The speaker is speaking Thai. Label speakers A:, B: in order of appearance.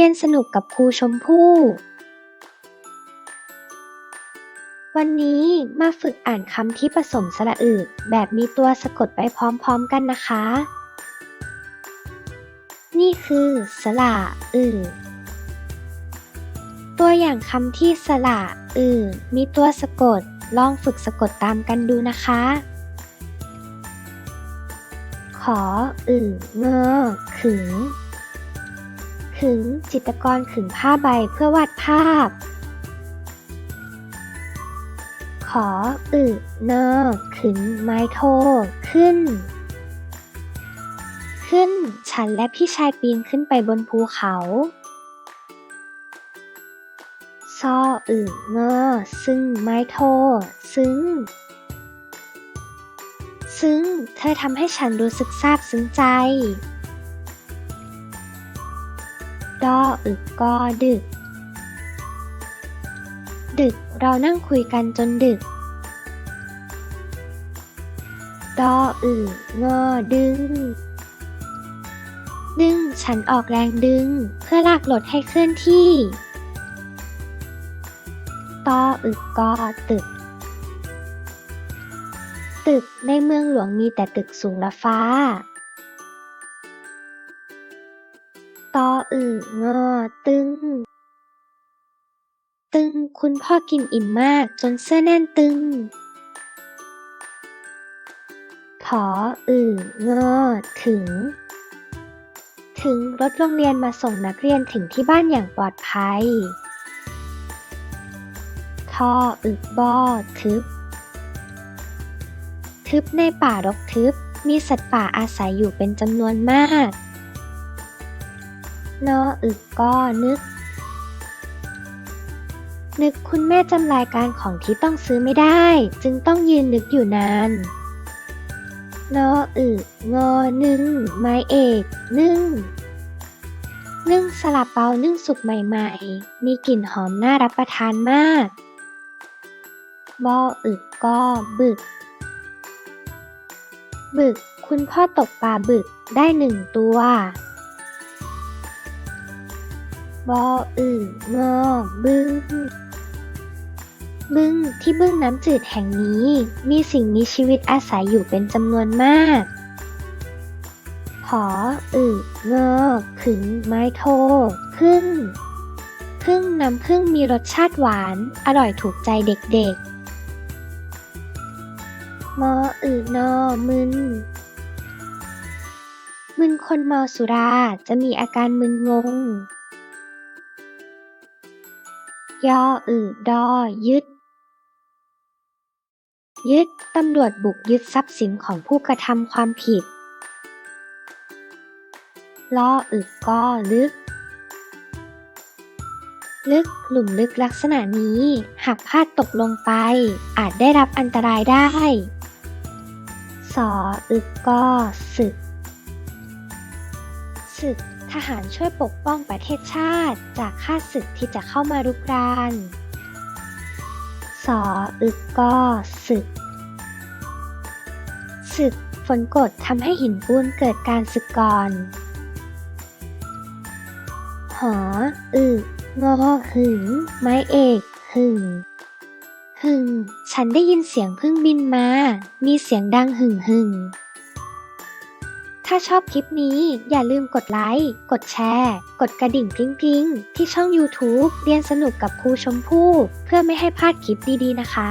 A: เรียนสนุกกับครูชมพู่ วันนี้มาฝึกอ่านคำที่ผสมสระอึแบบมีตัวสะกดไปพร้อมๆกันนะคะ นี่คือสระอึตัวอย่างคำที่สระอึมีตัวสะกด ลองฝึกสะกดตามกันดูนะคะ ขออึเงอขึง ขึง จิตรกรขึงผ้าใบเพื่อวาดภาพ ขออึเนอขึงไม้โทขึ้น ขึ้น ฉันและพี่ชายปีนขึ้นไปบนภูเขาซออึเงอซึ่งไม้โทซึ้ง ซึ้ง เธอทำให้ฉันรู้สึกซาบซึ้งใจ ดออึกกอดึก ดึกเรานั่งคุยกันจนดึกดออึงอดึง ดึงฉันออกแรงดึงเพื่อลากรถให้เคลื่อนที่ตออึกกอตึก ตึกในเมืองหลวงมีแต่ตึกสูงและฟ้า ออึงอตึง ตึงคุณพ่อกินอิ่มมากจนเสื้อแน่นตึงถออึงอถึง ถึงรถโรงเรียนมาส่งนักเรียนถึงที่บ้านอย่างปลอดภัยทออึกบอทึบ ทึบในป่ารกทึบมีสัตว์ป่าอาศัยอยู่เป็นจำนวนมาก นออึกก็นึก นึกคุณแม่จำรายการของที่ต้องซื้อไม่ได้ จึงต้องยืนนึกอยู่นานนออึงอนึ่งไม้เอกนึ่งนึ่งสลับเปานึ่งสุกใหม่ๆ มีกลิ่นหอมน่ารับประทานมาก บออึกก็บึก บึก คุณพ่อตกปลาบึกได้หนึ่งตัว บออึงอบึ้ง บึ้งที่บึ้งน้ำจืดแห่งนี้ มีสิ่งมีชีวิตอาศัยอยู่เป็นจำนวนมากหออึงอขึงไม้โทพึ่งพึ่งน้ำพึ่งมีรสชาติหวาน อร่อยถูกใจเด็กๆ มออึนอมึน มึนคนเมาสุราจะมีอาการมึนงง ยออึดอยึด ยึด ตำรวจบุกยึดทรัพย์สินของผู้กระทำความผิดลออึกก็ลึก ลึกหลุมลึกลักษณะนี้ หากพลาดตกลงไป อาจได้รับอันตรายได้ สออึกก็ศึกศึก ทหารช่วยปกป้องประเทศชาติ จากข้าศึกที่จะเข้ามารุกรานสออึกก็ศึก ศึกฝนกดทำให้หินปูนเกิดการสึกก่อน หออึกงอหึง ไม้เอกหึงหึง ฉันได้ยินเสียงพึ่งบินมา มีเสียงดังหึ่งหึ่ง ถ้าชอบคลิปนี้อย่าลืมกดไลค์ กดแชร์ กดกระดิ่งพริ้งๆ ที่ช่อง YouTube เรียนสนุกกับครูชมพู่ เพื่อไม่ให้พลาดคลิปดีๆนะคะ